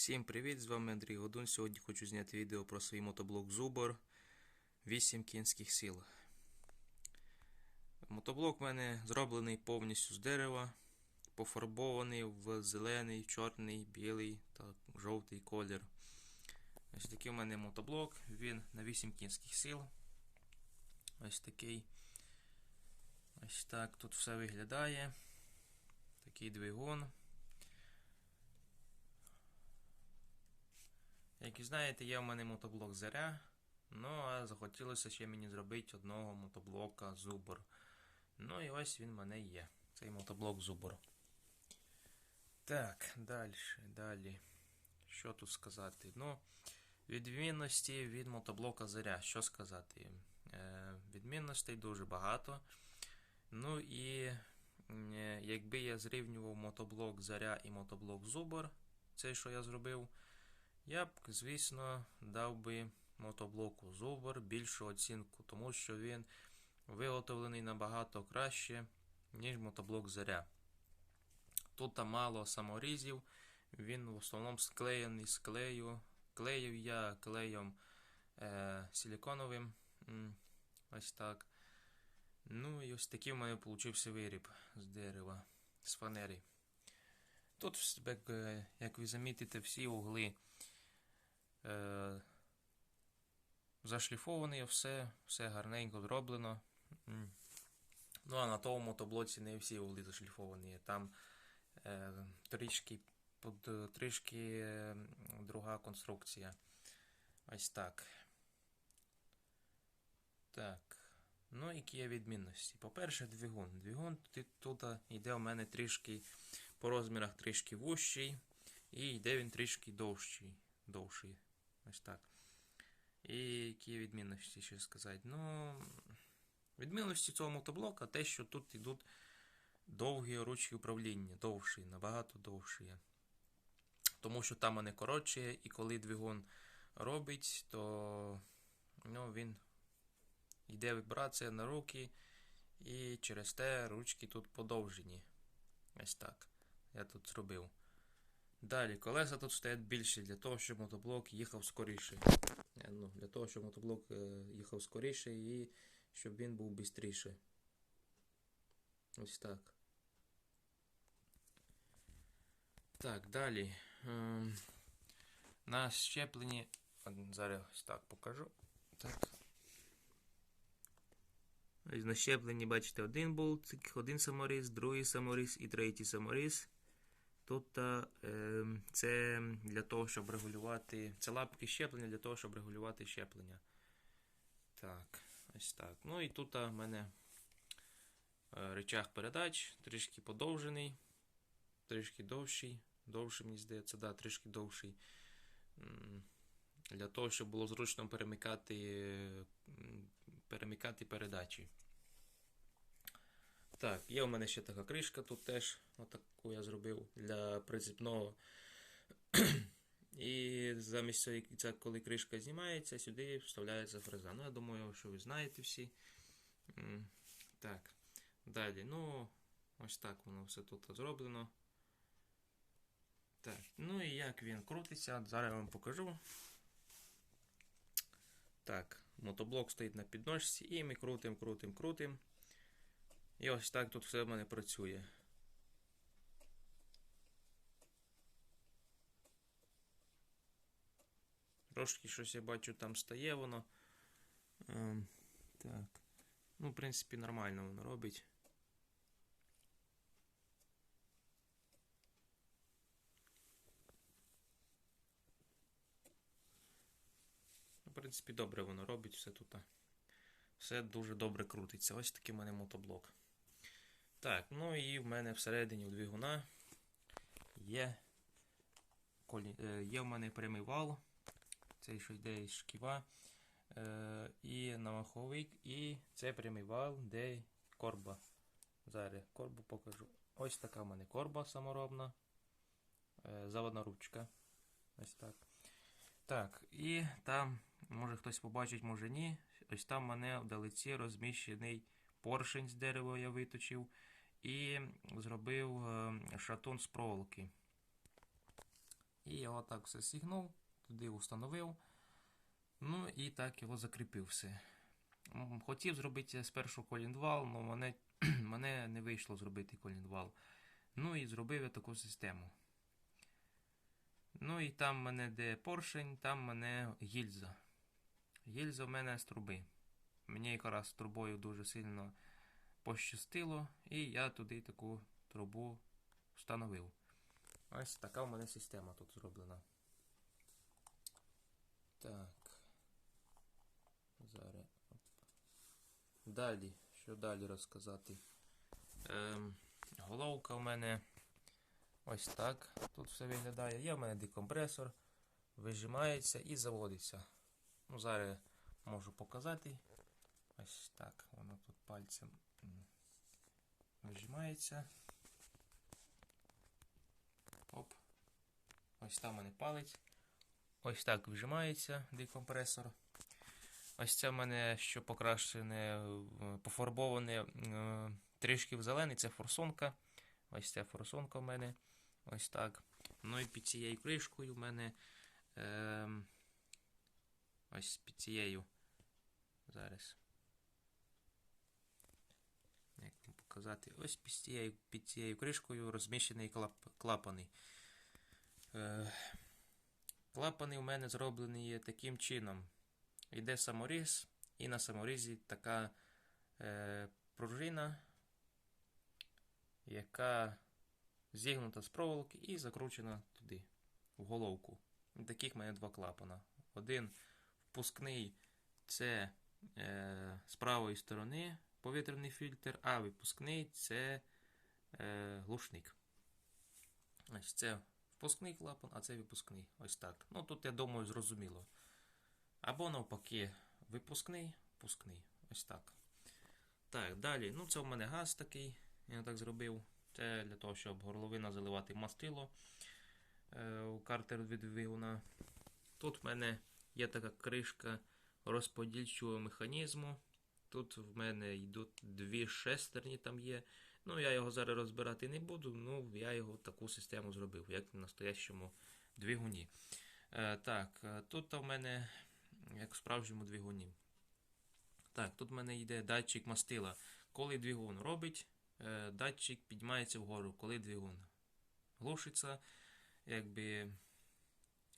Всім привіт! З вами Андрій Годун. Сьогодні хочу зняти відео про свій мотоблок Зубор 8 кінських сил. Мотоблок в мене зроблений повністю з дерева, пофарбований в зелений, чорний, білий та жовтий колір. Ось такий у мене мотоблок, він на 8 кінських сил. Ось такий. Ось так тут все виглядає. Такий двигун. Як ви знаєте, є в мене мотоблок Заря. Ну, а захотілося ще мені зробити одного мотоблока Зубор. Ну і ось він в мене є. Цей мотоблок Зубор. Так, далі, далі. Що тут сказати? Ну, відмінності від мотоблока Заря. Що сказати? Е, відмінностей дуже багато. Ну і е, якби я зрівнював мотоблок Заря і мотоблок Зубор, цей, що я зробив. Я б, звісно, дав би мотоблоку Зубр більшу оцінку, тому що він виготовлений набагато краще, ніж мотоблок Заря. Тут мало саморізів, він в основному склеєний з клею. Клеїв я клеєм е, силіконовим. Ось так. Ну і ось такий в мене получився виріб з дерева, з фанери. Тут, е, як ви замітите, всі угли е, зашліфований, все, все гарненько зроблено. Ну, а на тому мотоблоці не всі угли зашліфовані. Там е, трішки, под, трішки е, друга конструкція. Ось так. Так. Ну, які є відмінності? По-перше, двигун. Двигун тут, тут йде у мене трішки по розмірах трішки вущий, і йде він трішки довший. довший. Ось так. І які відмінності ще сказати? Ну, відмінності цього мотоблока те, що тут йдуть довгі ручки управління, довші, набагато довші. Тому що там вони коротші, і коли двигун робить, то ну, він йде вібрація на руки, і через те ручки тут подовжені. Ось так. Я тут зробив. Далі, колеса тут стоять більші для того, щоб мотоблок їхав скоріше. Е, Ну, Для того, щоб мотоблок е, їхав скоріше і щоб він був швидше. Ось так. Так, далі. Ем, На щепленні. Зараз так покажу. Так. На щепленні, бачите, один болтик, один саморіз, другий саморіз і третій саморіз. Е, це для того, щоб регулювати. Це лапки щеплення для того, щоб регулювати щеплення. Так, ось так. Ну і тут у мене е, речах передач, трішки подовжений, трішки довший. Довший, мені здається, да, трішки довший. Для того, щоб було зручно перемикати, перемикати передачі. Так, є у мене ще така кришка тут теж, отаку я зробив для прицепного. І замість це коли кришка знімається, сюди вставляється фреза. Ну, я думаю, що ви знаєте всі. Так, далі. Ну, ось так воно все тут зроблено. Так, ну і як він крутиться, зараз я вам покажу. Так, мотоблок стоїть на підножці і ми крутим, крутим, крутим. І ось так тут все в мене працює. Трошки щось я бачу там стає воно. Ем, так. Ну, в принципі, нормально воно робить. Ну, В принципі, добре воно робить все тут. Все дуже добре крутиться. Ось такий в мене мотоблок. Так, ну і в мене всередині у двигуна є е, є в мене прямий вал. Цей що йде із шківа. Е, і намаховик, і це прямий вал, де корба. Зараз корбу покажу. Ось така в мене корба саморобна. Е, заводна ручка. Ось так. Так, і там, може хтось побачить, може ні. Ось там в мене вдалиці розміщений поршень з дерева я виточив і зробив е, шатун з проволоки. І я отак все сігнув, туди установив. Ну і так його закріпив все. Хотів зробити спершу колінвал, але мене, мене не вийшло зробити колінвал. Ну і зробив я таку систему. Ну і там в мене де поршень, там в мене гільза. Гільза в мене з труби. Мені якраз з трубою дуже сильно пощастило, і я туди таку трубу встановив. Ось така в мене система тут зроблена. Так. Зараз. Далі. Що далі розказати? Ем, головка в мене ось так. Тут все виглядає. Є в мене декомпресор, вижимається і заводиться. Ну, зараз можу показати. Ось так. Воно тут пальцем м. Оп. Ось там мене палець. Ось так вжимається декомпресор. Ось це в мене що покрашене, пофарбоване е, трішки в зелений, це форсунка. Ось ця форсунка в мене. Ось так. Ну і під цією кришкою в мене. Е, ось під цією. Зараз. Показати? Ось під цією, під цією кришкою розміщений клап, клапани. Е, клапани у мене зроблені є таким чином. Йде саморіз, і на саморізі така е, пружина, яка зігнута з проволоки і закручена туди, в головку. Таких в мене два клапана. Один впускний це е, з правої сторони повітряний фільтр, а випускний це е, глушник. Ось це впускний клапан, а це випускний. Ось так. Ну тут, я думаю, зрозуміло. Або навпаки, випускний, впускний. Ось так. Так, далі. Ну, це в мене газ такий. Я так зробив. Це для того, щоб горловина заливати мастило е, у картер від двигуна. Тут в мене є така кришка розподільчого механізму. Тут в мене йдуть дві шестерні там є. Ну, я його зараз розбирати не буду. Ну, я його таку систему зробив, як в настоящому двигуні. Е, так, е, тут в мене, як в справжньому двигуні. Так, тут в мене йде датчик мастила. Коли двигун робить, е, датчик піднімається вгору, коли двигун глушиться, якби.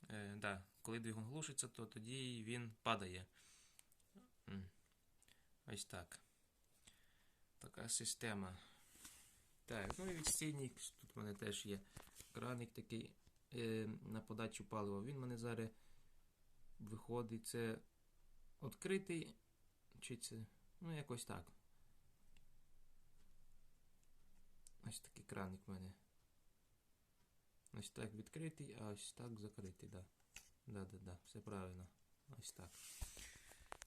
Е, да, коли двигун глушиться, то тоді він падає. М. Ось так. Така система. Так, ну і відстійник. Тут в мене теж є краник такий е, на подачу палива. Він в мене зараз виходить. Це відкритий. Чи це. Ну, якось так. Ось такий краник в мене. Ось так відкритий, а ось так закритий, да. Да, да, да, все правильно. Ось так.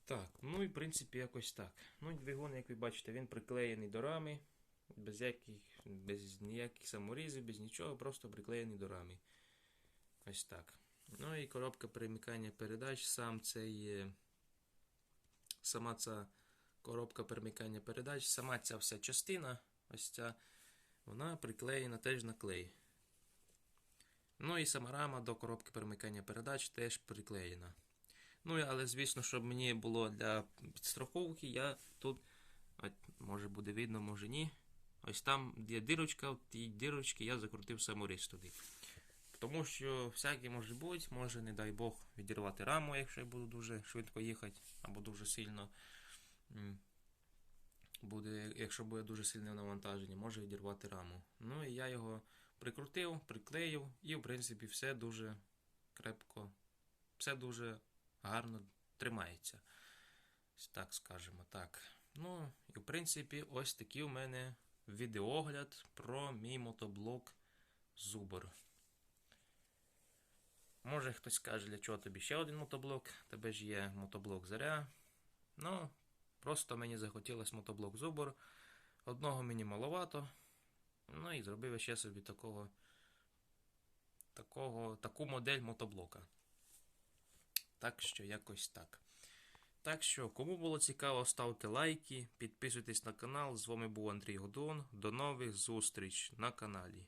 Так, ну і в принципі якось так. Ну і двигун, як ви бачите, він приклеєний до рами. Без яких, без ніяких саморізів, без нічого, просто приклеєний до рами. Ось так. Ну і коробка перемикання передач, сам цей. е, Сама ця коробка перемикання передач, сама ця вся частина, ось ця, вона приклеєна теж на клей. Ну і сама рама до коробки перемикання передач теж приклеєна. Ну, але, звісно, щоб мені було для підстраховки, я тут, от, може буде видно, може ні. Ось там є дирочка, в тій дирочці я закрутив саморіз туди. Тому що всяке може бути, може, не дай Бог, відірвати раму, якщо я буду дуже швидко їхати, або дуже сильно. Буде, якщо буде дуже сильне навантаження, може відірвати раму. Ну і я його прикрутив, приклеїв, і в принципі все дуже крепко, все дуже гарно тримається. Так скажемо так. Ну, і в принципі, ось такий у мене відеогляд про мій мотоблок Зубр. Може хтось скаже, для чого тобі ще один мотоблок, тебе ж є мотоблок Заря. Ну, просто мені захотілося мотоблок Зубр. Одного мені маловато. Ну і зробив я ще собі такого, такого, таку модель мотоблока. Так що якось так. Так що, кому було цікаво, ставте лайки, підписуйтесь на канал. З вами був Андрій Годон. До нових зустріч на каналі.